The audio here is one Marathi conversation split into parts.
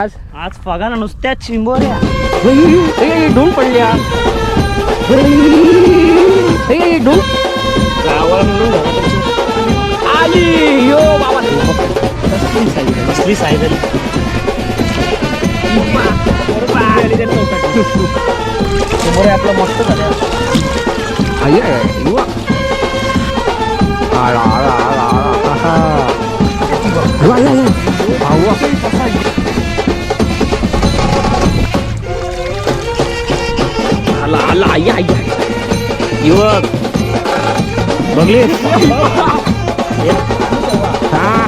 आज? आज बघा ना नुसत्या चिंबोऱ्या. ढून पडल्या घरात आली यो बाबा. कसली चिंबोऱ्या आपलं मस्त झालं. आई युवा आहा. आला आई आई. युवक. बघले हा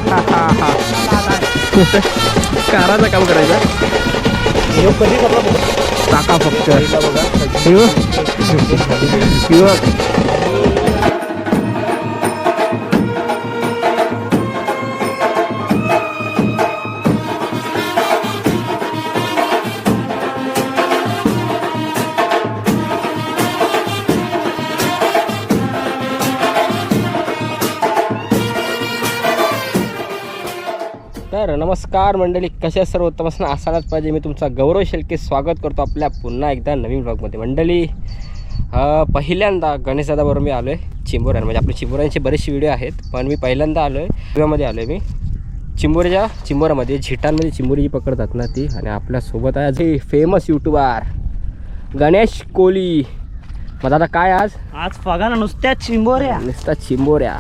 काराचं काम करायचं. युवक कधी करला टाका फक्त. युवक. युवक. नमस्कार मंडळी कशा सर्व? असणं असायलाच पाहिजे. मी तुमचा गौरव शेलके स्वागत करतो आपल्या पुन्हा एकदा नवीन ब्लॉगमध्ये मंडळी पहिल्यांदा गणेशदादाबरोबर मी आलो आहे चिंबोऱ्यान. म्हणजे आपले चिंबोऱ्यांचे बरेचसे व्हिडिओ आहेत पण मी पहिल्यांदा आलो आहे व्हिडिओमध्ये आलो आहे मी. चिंबोऱ्याच्या चिंबोऱ्यामध्ये झिटांमध्ये चिंबोरी जी पकडतात ना ती आणि आपल्यासोबत आहे आज फेमस यूट्यूबर गणेश कोहली मग दादा काय आज? आज बघा ना नुसत्या चिंबोऱ्या. नुसता चिंबोऱ्या.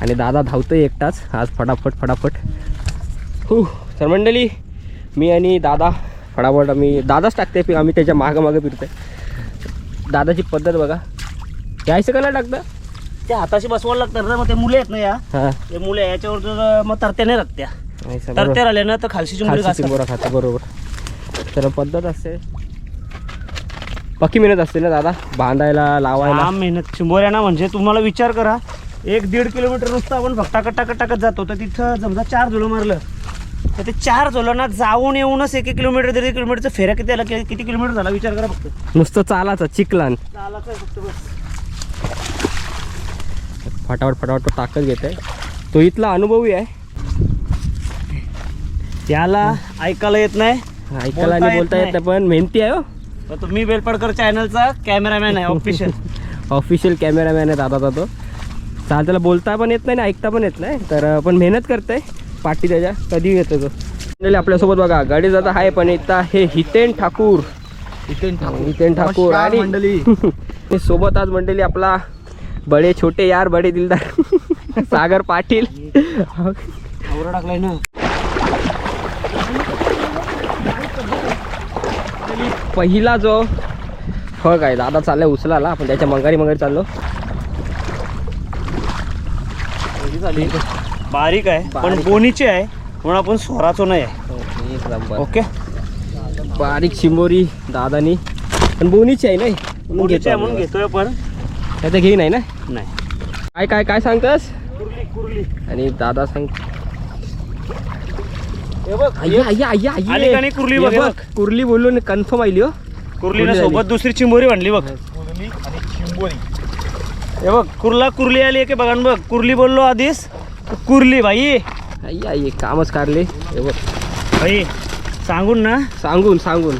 आणि दादा धावतोय एकटाच. आज फटाफट फटाफट हो तर मंडळी मी आणि दादा फटाफट आम्ही दादाच टाकते पी आम्ही त्याच्या मागं मागं फिरतोय. दादाची पद्धत बघा. घ्यायचं का नाही टाकतं ते हाताशी बसवायला लागतात ना मग ते मुले आहेत ना या? हां. ते मुले याच्यावर मग तरत्या नाही राहत त्या. नाही सर, बरोबर. तरत्या राहिल्या ना तर खालशी चिंबोरी खातं बरोबर. तर पद्धत असते. पक्की मेहनत असते ना दादा? बांधायला लावायला? मेहनत. चिंबोऱ्या ना म्हणजे तुम्हाला विचार करा एक दीड किलोमीटर नुसतं आपण फक्त टाकत टाकत टाकत जातो तर तिथं समजा चार झुलं मारलं. तर ते चार झुलांना जाऊन येऊनच एक एक किलोमीटर दीड किलोमीटरचं फेऱ्या किती आला कि- किती किलोमीटर झाला? विचार करा फक्त. नुसतं चालाचं चिकलान चालायचं आहे फक्त बस. फटाफट फटाफट तो ताकद घेत आहे तो इथला अनुभवी आहे. त्याला ऐकायला येत नाही. ऐकायला आणि बोलता येत बोलता येत नाही. पण मेहनती आहे हो. तर तुम्ही बेलपडकर चॅनलचा कॅमेरामॅन आहे ऑफिशियल. ऑफिशियल कॅमेरामॅन आहे दादाचा तो चाल त्याला बोलता पण येत नाही ऐकता पण येत नाही. तर अं, पण मेहनत करते पाठी त्याच्या कधी येतो तो? मंडळी आपल्यासोबत बघा गाडी जात आहे पण इथं हे हितेन ठाकूर. हितेन ठाकूर. आणि आणि सोबत आज मंडळी आपला बडे छोटे यार बडे दिलदार सागर पाटील. टाकलाय ना. पहिला जो फळ आहे दादा चाललाय उचलाला आपण त्याच्या मंगारी मंगारी चाललो. बारीक आहे पण बारीक. बोनीची आहे म्हणून आपण स्वराचो नाही आहे. एक नंबर. ओके? बारीक शिंबोरी दादानी. पण बोनीची आहे नाही म्हणून बोनीची आहे म्हणून आम्ही. घेतोय पण त्याचं घे नाही ना? नाही. काय काय काय सांगतस? कुर्ली कुर्ली. आणि दादा सांग हे बघ. आली का नाही कुर्ली बघ, हे बघ. कुर्ली बोलून कन्फर्म आली हो. कुर्लीनं कुर्ली सोबत आली. दुसरी चिंबोरी बांधली बघ. हे बघ कुर्ला कुर्ली आली की बघा न बघ. कुर्ली बोललो आधीच. कुर्ली भाई. आय्या आय्या कामच काढले हे बघ. भाई सांगून ना. सांगून सांगून.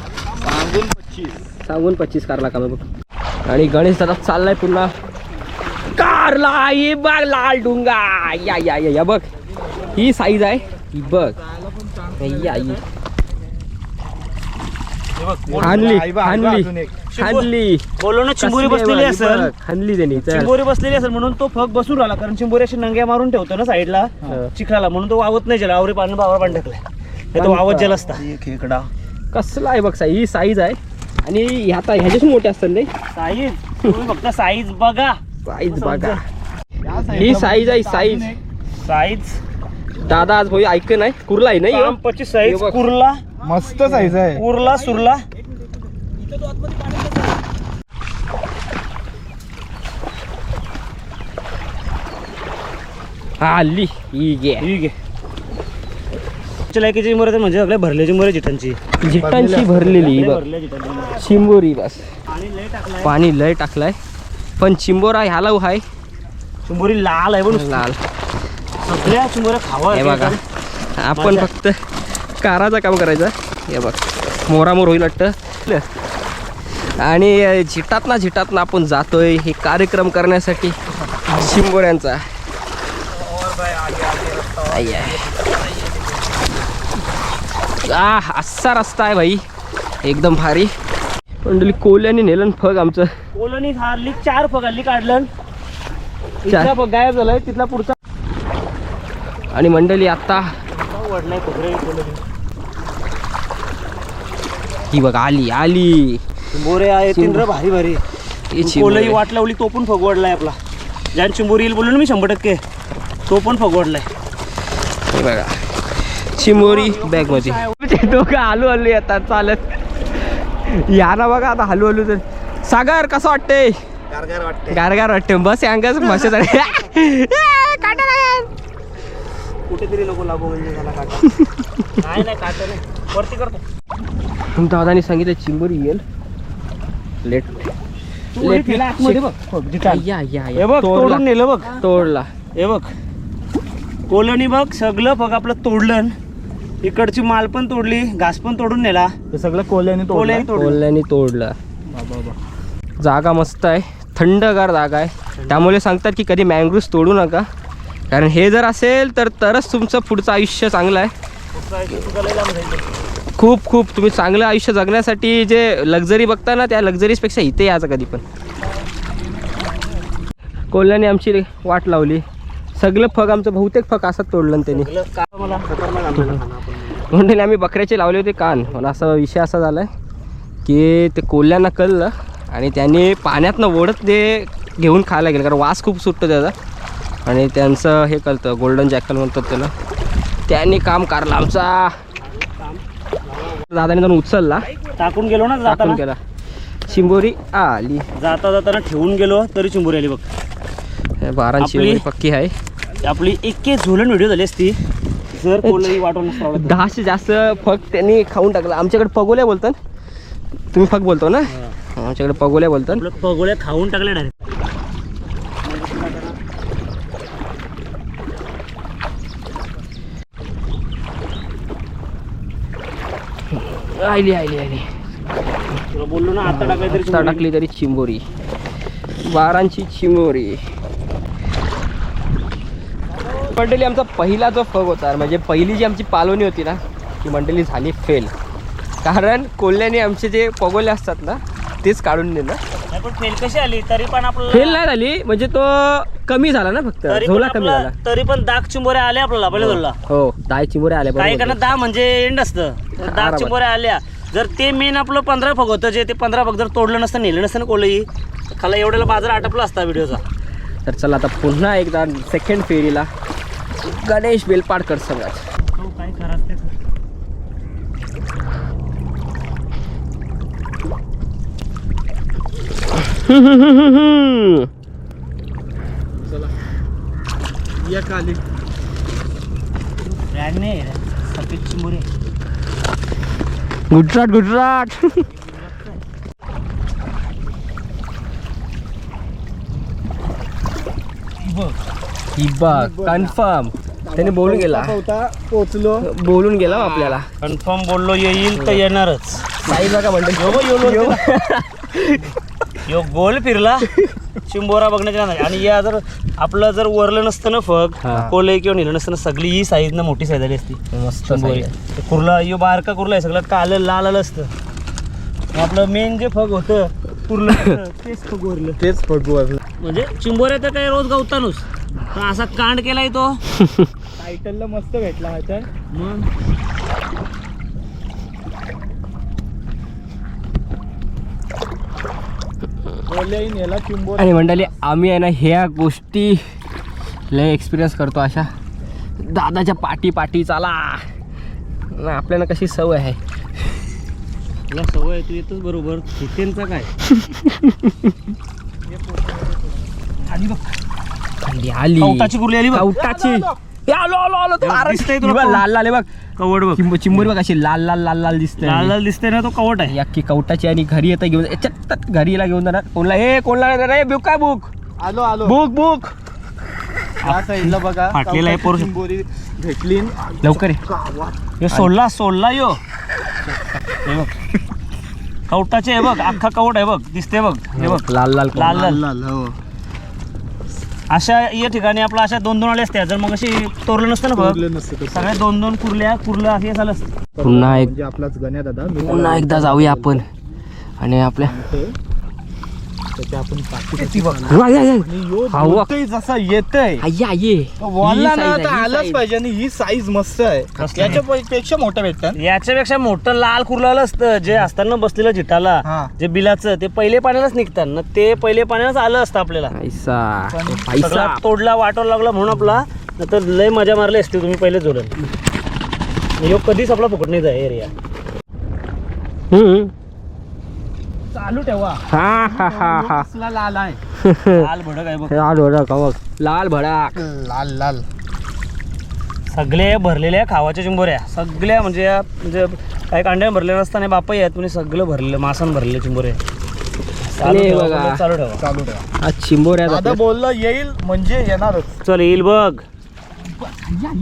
सांगून पच्चीस. कारला का बघ. आणि गणेश दादा चाललाय पुन्हा. कारला ये बघ लाल डुंगा. या या या या बघ. ही साईज आहे. ही बघ. या ही हानली हानली हानली बोललो ना चिंबोरी कसली आहे बसलेली असेल. बघ, हानली त्यांनी चल. चिंबोरी बसलेली असेल म्हणून तो फक बसून राहिला कारण चिंबोरी अशी नंग्या मारून ठेवतो ना साईडला. चिखलाला. म्हणून तो वावत नाही जला आवरी पाणी बावर पाणी टाकलाय नाही तो वावत जल असता. खेकडा कसला आहे बघ साई ही साईज आहे. आणि ह्या आता ह्याच्याशी मोठे असतात नाही साईज? तुम्ही फक्त साईज बघा. साईज बघा. ही साईज आहे साईज. साईज. दादा आज भाई ऐक नाही. कुर्ला आहे नाही हो? पच्चीस साईज बघ. कुर्ला. मस्त साईज आहे. उरला सुरला. आली. घे ठीक आहे लायकीची तर म्हणजे आपल्या भरल्या चिंबोरी जिटांची. जिट्टांची भरलेली जिटांची चिंबोरी बस. पाणी लय टाकलाय. पण चिंबोरा ह्याला हाय. चिंबोरी लाल आहे पण लाल. सगळ्या चिंबोऱ्या खावा हे बघा. आपण. फक्त काराचं काम करायचं. हे बघ. मोरामोर होईल वाटतं. आणि झिटात ना झिटात ना आपण जातोय. हे कार्यक्रम करण्यासाठी आहे. आ असा रस्ता आहे भाई एकदम भारी. मंडळी कोल्याने नेलं फग आमचं. कोलोनी हारली चार फग हल्ली काढलं तिथला फग गायब झालाय तिथला पुढचा. आणि मंडळी आता ही बघ आली आली. चिंबोरे आहे तीन भारी भारी. ही. कोलई वाट लावली तो पण फगवडलाय आपला. ज्यान चिंबोरी येईल बोललो ना मी शंभर टक्के. तो पण फगवडलाय. हे बघा. चिंबोरी बॅगमध्ये ते दोघं हलू हलू येतात चालत. या ना बघा आता हलू हलू तर. सागर कसं वाटतंय? गारगार वाटते गार गार वाटते बस अंगच मस्त कुठेतरी लागू म्हणजे वरती करतो. दादानी सांगितलं चिंबोरी येईल. लेट. लेट. या या हे तोडून नेलं बघ. तोडला. हे बघ. कोलोनी बघ सगळं फग आपलं तोडलं. इकडची माल पण तोडली घास पण तोडून नेला. ते सगळं कोल्याने कोल्याने तोडलं. कोल्ह्याने तोडला. जागा मस्त आहे. थंडगार जागा आहे. त्यामुळे सांगतात की कधी मँग्रोव्स तोडू नका. कारण हे जर असेल तर तरच तुमचं पुढचं आयुष्य चांगलं आहे. खूप खूप. तुम्ही चांगलं आयुष्य जगण्यासाठी जे लक्झरी बघता ना त्या लक्झरीजपेक्षा इथे यायचं कधी पण. कोल्ह्याने आमची वाट लावली. सगळं फग आमचं बहुतेक फग असंच तोडलं त्यांनी. म्हणून आम्ही बकऱ्याचे लावले होते कान. पण असा विषय असा झाला आहे की ते कोल्ह्यांना कळलं आणि त्यांनी पाण्यातनं ओढत ते घेऊन खायला गेलं कारण वास खूप सुटतो त्याचा. आणि त्यांचं हे कळतं गोल्डन जॅकल म्हणतात त्याला. त्यांनी काम काढलं आमचा. दादाने जाऊन उचलला. टाकून गेलो ना टाकून जाताना? केला. चिंबोरी आली. जाता जाताना ठेवून गेलो तरी चिंबोरी आली बघ. बारा आपली- चिंबोरी पक्की आहे. आपली एक झोलन व्हिडिओ झाली असती. जर कोलई वाटून. दहाशे जास्त फग त्यांनी खाऊन टाकलं. आमच्याकडे पगोल्या बोलतात. तुम्ही फग बोलतो ना? आमच्याकडे पगोल्या बोलतात. पगोळ्या खाऊन टाकले डायरेक्ट आली आली तुला बोललो ना आता. टाकली तरी चिंबोरी. बारांची चिंबोरी. मंडळी आमचा पहिला जो फग होता म्हणजे पहिली जी आमची पालवणी होती ना ती मंडळी झाली फेल. कारण कोल्ह्याने आमचे जे पगोले असतात ना तेच काढून पण फेल कशी आली? तरी पण आपल्याला फेल नाही झाली म्हणजे तो कमी झाला ना फक्त. तरी पण झोला कमी आपला- झाला. तरी पण दाग चिंबोऱ्या आल्या आपल्याला पहिल्या झोलला हो दहा चिंबोऱ्या आल्या काही बरोबर कारण दहा म्हणजे एंड असतं. तर दाग. चिंबोऱ्या आल्या. जर ते मेन आपलं पंधरा फग होतं जे ते पंधरा फग जर तोडलं नसतं नेलं नसतं ना कोलई खाला एवढ्याला बाजार आटपला असता व्हिडिओचा. तर चला आता पुन्हा एकदा सेकंड फेरीला. गणेश बेलपाडकर संघात काय खरं या काली. ब्रँड नाही सफेद चिंबोरे गुजरात गुजरात. ही कन्फर्म त्याने बोलून गेला. होता पोचलो बोलून गेला हो आपल्याला. कन्फर्म बोललो येईल तर येणारच. साई बघा म्हणतो. यो यो गोल फिरला. चिंबोरा बघण्याच्या नादात. आणि या जर आपलं जर वरलं नसतं ना फग. कोलई किंवा नेलं नसतं ना सगळी ही साईज ना मोठी साईज आली असती. मस्त कुर्ला यो बारका कुर्ला आहे. सगळं काल लाल आलं असतं. आपलं मेन जे फग होतं कुर्लं तेच फग वरलं. तेच फगू म्हणजे चिंबोऱ्या तर काय रोज गवतानूस? पण असा कांड केलाय तो. टायटलला मस्त भेटला हा तर. मग? आणि मंडळी आम्ही आहे ना ह्या गोष्टी लय एक्सपिरियन्स करतो अशा. दादाच्या पाठी पाठी चाला. ना आपल्याला कशी सवय आहे? तुला सवय आहे, तू येतोच बरोबर. चिकेनचा काय? आली आली. कवटाची कुर्ली आली बघ. कवटाची. ए, आलो आलो आलो. तो अरे, दिसतंय तुला ही बघ, कवट? लाल लाल आहे बघ. कवड बघ. चिंब चिंबोरी बघ अशी लाल लाल लाल लाल दिसते लाल लाल दिसतंय ना तो कवट आहे. याकी कवटाची आणि घरी येता घेऊन याच्यात घरीला घेऊन जाणार. कोणला? ए कोणला नाही रे? बुक काय बुक. आलो आलो. Book book. या साईडला बघा फाटलेला आहे पोरं. भेटली. लवकर ये. यो सोडला सोडला यो. हे बघ. कवटाचे आहे बघ. अख्खा कवट आहे बघ. दिसते बघ. हे बघ. लाल. लाल लाल. लाल लाल हो. अशा या ठिकाणी आपलं अशा दोन दोन आले असत्या. जर मग अशी तोरलं नसतं ना बघ. नसतं तसं. सगळ्या दोन दोन कुर्ल्या कुर्लं असे झालं असतं. पुन्हा एक म्हणजे आपलाच गण्या दादा मी पुन्हा एकदा जाऊया आपण. आणि आपल्या आपण. आणि यो हा, वा. बोलतोय जसा येतय. वॉलला ना size ही आलंच size. पाहिजे आणि ही साईज मस्त आहे? याच्या पेक्षा मोठं भेटतात याच्यापेक्षा मोठं लाल कुर्लं आलं असतं जे असताना बसलेलं जिटाला हा. जे बिलाचं ते पहिले पाण्यालाच निघतात ना ते पहिले पाण्यालाच आलं असतं आपल्याला पैसा पण पैसा सगळा तोडला वाटोर लागला म्हणून आपला तर लय मजा मारली असते तुम्ही पहिले जोडून ह्यो कधीच आपला फुकट नाही जाय एरिया हम्म. चालू ठेवा. हा हा हा हा. कसला लाल आहे. लाल भडक आहे बघ. लाल भडाक बघ. लाल भडाक. लाल लाल. सगळे भरलेल्या खावाच्या चिंबोऱ्या. सगळ्या म्हणजे म्हणजे काही कांड्या भरलेल्या नसताना बापाही आहेत तुम्ही सगळं भरलेलं मासान भरलेले चिंबोरे चालू बघा. चालू ठेवा. चालू ठेवा. हा चिंबोऱ्या आपल्या. बोललं येईल म्हणजे येणारच. चल येईल बघ.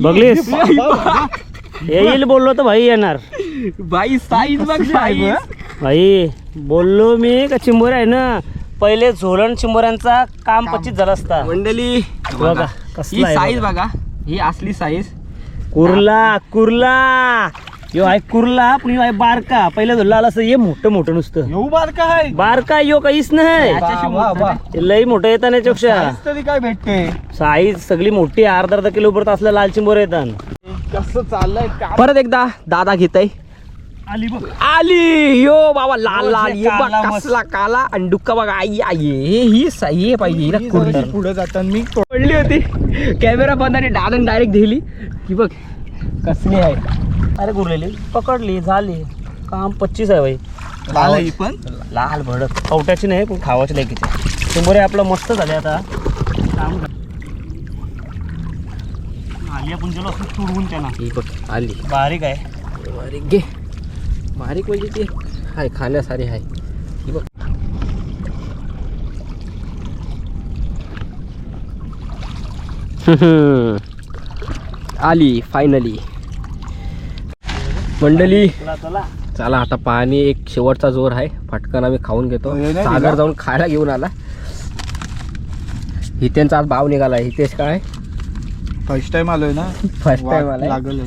बघलीस? येईल बोललो तर भाई येणार. बाई साईज बघ. भाई बोललो मी का चिंबोऱ्या आहे ना? पहिले झोलन चिंबोऱ्यांचा काम पच्चीस झाला असता. मंडळी बघा, बघा कसला ही आहे साईज बघा. बघा ही असली साईज कुर्ला कुर्ला. यो आहे कुर्ला पण यो आहे बारका. पहिलं धरला आला असतं ये मोठं मोठं नुसतं. येऊ बार काय बारका यो काहीच नाही. हे लई मोठं येतं याच्यापेक्षा. तरी काय भेटते? साईज सगळी मोठी अर्धा अर्धा किलो परत असल्या लाल चिंबोर येतात कसं चाललंय? का परत एकदा दादा घेत आली बघ. आली! यो बाबा लाल लाल ये बघ काला मस्त. कसला काला आणि डुक्का बघा आई आई हे ही साई हे पाहिजे हिला पुढे जाताना मी पडली होती. कॅमेरा बंद आणि दादा डायरेक्ट दिली. की बघ कसली आहे. अरे गुरलेली. पकडली झाली. काम पच्चीस आहे भाई लाल आहे ही पण? लाल भडक. कवट्याची नाही पण खावाची लायकीची चिंबोरे आपलं मस्त झाले आता. काम. आपण गेलो असं तुडवून त्यांना. ही बघ आली. बारीक आहे. बारीक घे. बारीक म्हणजे ती हाय खाण्यासारी आहे ही बघ. आली फायनली मंडळी चला आता पाणी एक शेवटचा जोर आहे. फटकन आम्ही खाऊन घेतो. सागर? जाऊन खायला घेऊन आला. हितेंचा आज भाव निघाला. हितेश काय? फर्स्ट टाइम आलोय ना? फर्स्ट टाइम वाट आला लागल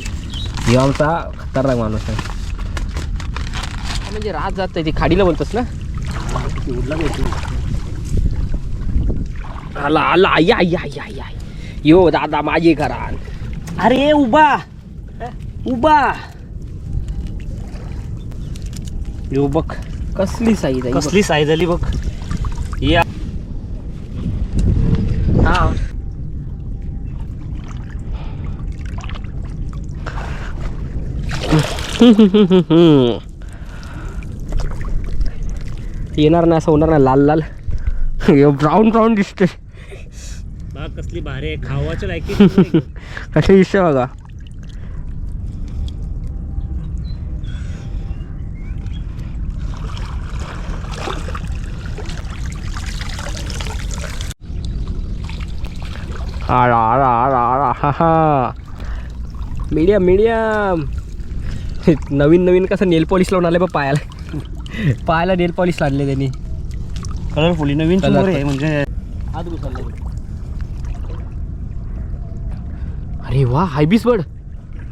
ही आमचा खतरनाक माणूस आहे. म्हणजे रात जात ती खाडीला बोलतोस ना? आला आला आई आई आई आई आई यो दादा माझी घरात अरे उभा. उभा. यो बघ कसली साईज आहे कसली साईज आली बघ या हा येणार नाही असं होणार नाही लाल लाल. ब्राऊन ब्राऊन दिसते कसली भारी आहे. खावाच्या लायकी कसे दिसते बघा. आला आला आला आला हा हा. मीडियम मीडियम नवीन नवीन कसं नेल पॉलिश लावून आले बघ पायाला. पायाला नेल पॉलिश लागले त्यांनी. कलरफुली नवीन आहे म्हणजे अरे वा हायबीस बर्ड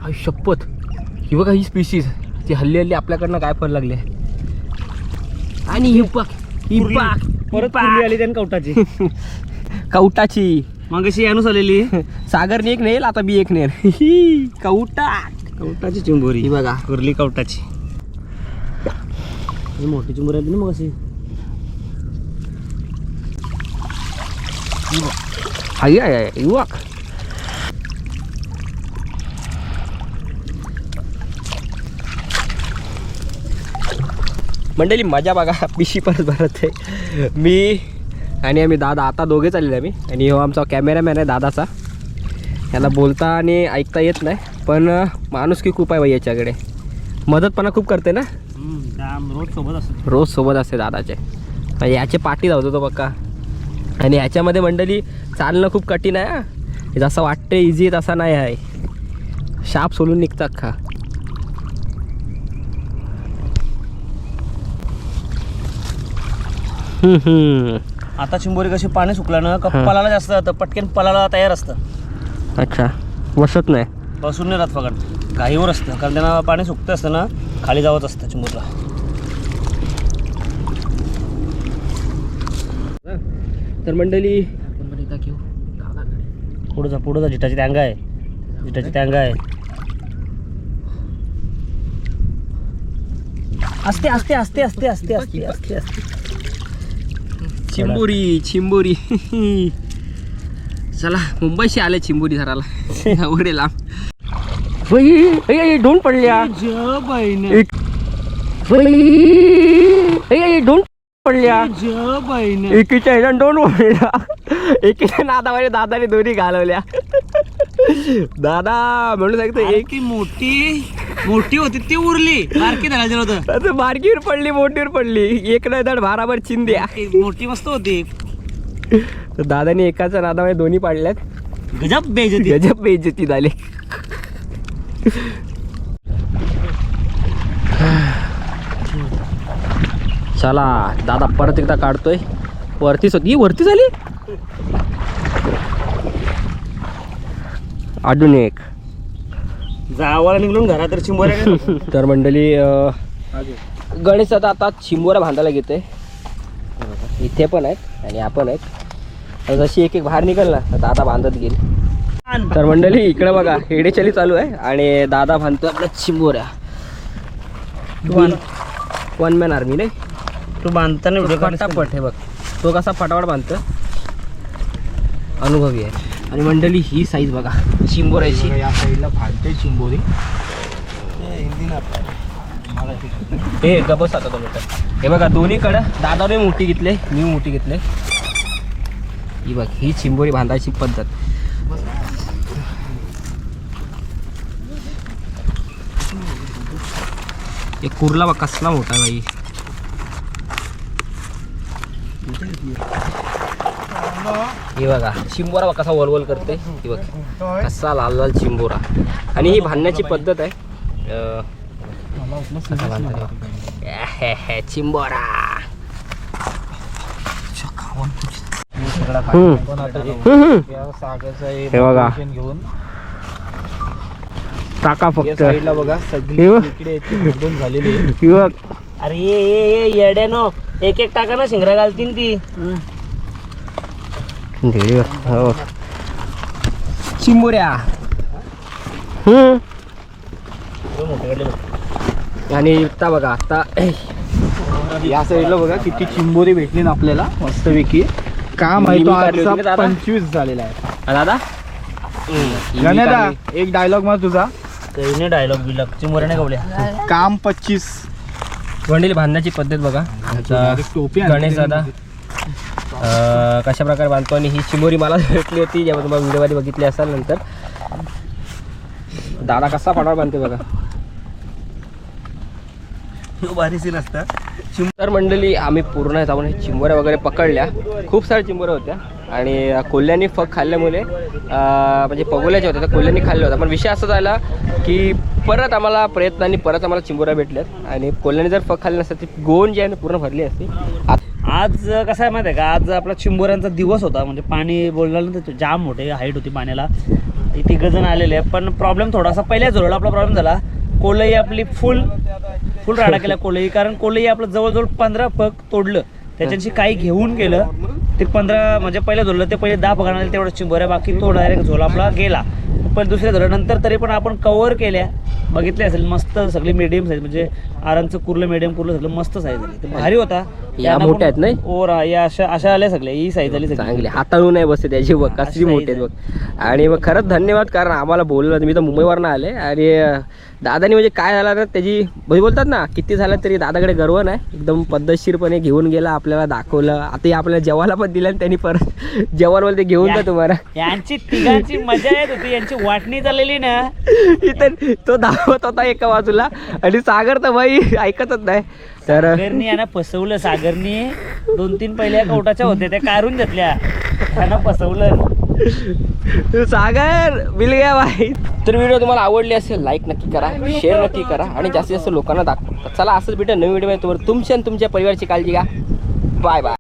हाय शपथ. ही बघा ही स्पीशीज ती हल्ली हल्ली आपल्याकडनं काय पण लागले आणि ही ही परत कुर्ली आली त्यानं कवटाची. कवटाची. मग अशी यानुस आलेली. सागरने एक नेल आता मी एक नेल. ही कवटा कवटाची चिंबोरी. ही बघा. कुर्ली कवटाची. ही मोठी चिंबोरी आली ना मग अशी. हाय हाय हाय, ही बघ मंडळी मजा बघा. पिशी परत भरत आहे. मी आणि आम्ही दादा आता दोघे चाललेले आम्ही. आणि हो आमचा कॅमेरामॅन आहे दादाचा. याला बोलता आणि ऐकता येत नाही. पण माणूस की खूप आहे बाई याच्याकडे. मदतपणा खूप करते ना? रोज सोबत असते. रोज सोबत असते दादाचे. याचे पाठी धावतो तो बघा आणि ह्याच्यामध्ये मंडळी चालणं खूप कठीण आहे जसं वाटते इझी तसा नाही आहे. शाप सोलून निघतात खा. आता चिंबोरी कशी पाणी सुकलं ना का जास्त जास्त पटकन पलाला तयार असतं. अच्छा. वसत नाही. बसून नाही राहत फकड घाईवर असतं कारण त्यांना पाणी सुकतं असतं ना खाली जावंच असतं चिंबोरीला तर मंडळी पुढं जा पुढं जा जिटाची टँगा आहे. जिटाची टँगा आहे. असते असते असते असते असते असते असते असते चिंबोरी चिंबोरी. चला मुंबईशी आले चिंबोरी धराला एवढे लांब दोन पडल्या. दोन पडल्या. एकीच्या ह्याच्यात दोन पडल्या. एकीच्या नादावाने दादाने दोन्ही घालवल्या. दादा म्हणून सांगतो एक मोठी मोठी होती ती उरली. बारकी धरायचं होतं. आता बारकीवर पडली मोठीवर पडली. एक नाही धड भाराभर चिंद्या ती मोठी मस्त होती. तर दादाने एकाच्या नादावाने दोन्ही पाडल्यात. गजब बेज होती गजब बेइज्जती झाली. चला दादा परत एकदा काढतोय. वरतीच होती ही वरती झाली? अजून एक. जावाला निघून घरात तर चिंबोऱ्या तर मंडळी गणेश आता आता चिंबोऱ्या बांधायला घेते इथे पण आहेत आणि आपण आहेत. जशी एक एक बाहेर निघाल ना दादा बांधत गेली. तर मंडळी इकडे बघा हेडेचली चालू आहे आणि दादा बांधतो आपल्या चिंबोऱ्या. वन वन मॅन आर्मी नाही? तू बांधताना व्हिडिओ फटाफट हे बघ. तो कसा फटाफट बांधतो अनुभवी आहे. आणि मंडळी ही साईज बघा चिंबोऱ्याची. या साईडला भांडते चिंबोरी. हे गबस आता दोन मिनिटं हे बघा दोन्हीकडं दादाने मोठी घेतले मी मोठी घेतले. ही बघ ही चिंबोरी बांधायची पद्धत. एक कुरला कसला होता है भाई ये बघा चिंबोरा बा कसा वलवल करते कसा लाल लाल चिंबोरा. आणि ही भांडण्याची पद्धत आहे. चिंबोरा. हे बघा. टाका फक्त साईडला बघा सगळी. इकडे झालेली आहे. बघ अरे ये ये ये येड्यानो एक एक टाका ना शिंगरा घालतीन ती हे बघ. हो. चिंबोऱ्या हम्म. आणि बघा आता या साईडला बघा किती चिंबोरी भेटली ना आपल्याला मस्तपैकी काम आहे तो लिंबू काढली होती आजचा ना दादा? पंचवीस झालेला आहे दादा एक डायलॉग मला तुझा काही नाही डायलॉग बिलॉग. चिंबोऱ्या नाही गवल्या काम पच्चीस. वंडील बांधण्याची पद्धत बघा. आमचा टोपी गणेश दादा अं, कशा प्रकारे बांधतो आणि ही चिमोरी मला भेटली होती जेव्हा तुम्हाला व्हिडिओमध्ये बघितली असाल नंतर. दादा कसा फटाफट बांधते बघा. भारी सीन असतं. तर मंडळी आम्ही पूर्ण जाऊन हे चिंबोऱ्या वगैरे पकडल्या. खूप साऱ्या चिंबोऱ्या होत्या. आणि कोल्ह्यांनी फग खाल्ल्यामुळे म्हणजे पगोल्याच्या होत्या तर कोल्ह्यांनी खाल्लं होतं. पण विषय असा झाला की परत आम्हाला प्रयत्नांनी परत आम्हाला चिंबोऱ्या भेटल्यात. आणि कोल्ह्याने जर फग खाल्ले नसतात ती गोन जी आहे ना पूर्ण भरली असती. आज कसं आहे माहिती आहे का? आज आपला चिंबोऱ्यांचा दिवस होता. म्हणजे पाणी बोलल्यानंतर जाम मोठे हाईट होती पाण्याला. इथे गजन आलेले आहे पण प्रॉब्लेम थोडासा पहिल्या झोळला आपला प्रॉब्लेम झाला. कोलई आपली फुल फुल राडा केला कोलई. कारण कोलई आपलं जवळजवळ पंधरा पग तोडलं. त्याच्याशी काही घेऊन गेलं. ते पंधरा म्हणजे पहिलं धरलं ते पहिले दहा पगार आले तेवढं आहे बाकी तो डायरेक्ट झोला आपला गेला. पण दुसऱ्या धरल्यानंतर तरी पण आपण कवर केल्या. बघितले असेल मस्त सगळे मिडियम साईज म्हणजे आरामचं कुर्लं मिडियम कुर्लं सगळं मस्त साईज झाली भारी होता. या मोठ्या आहेत नाही? ओर या अशा अशा आल्या सगळ्या ही साईज आली सगळी. चांगली. हाताळून नाही बसते त्याची बघ कसली मोठी आहेत बघ. आणि मग खरंच धन्यवाद कारण आम्हाला बोललं मी तर मुंबईवरनं आले. आणि दादानी म्हणजे काय झालं ना त्याची म्हणजे बोलतात ना किती झालं तरी दादाकडे गर्व नाही. एकदम पद्धतशीरपणे घेऊन गेला आपल्याला दाखवलं. आता आपल्याला जेवायला पण दिलं आणि त्यांनी परत जेवण ते घेऊन जा तुम्हाला. यांची तिघांची मजा येत होती. यांची वाटणी चाललेली ना. इथं तो धावत होता एका बाजूला. आणि सागर तर बाई ऐकतच नाही. तर सागरनी यांना फसवलं सागरनी दोन तीन पहिल्या कवटाच्या होत्या त्या काढून घेतल्या. त्यांना फसवलं. सागर मिल गया बाई. तर व्हिडिओ तुम्हाला आवडली असेल लाईक नक्की करा शेअर नक्की करा आणि जास्तीत जास्त लोकांना दाखवा. चला असंच भेटेल नवीन व्हिडिओ तुमच्या आणि तुमच्या परिवाराची काळजी घ्या. Bye bye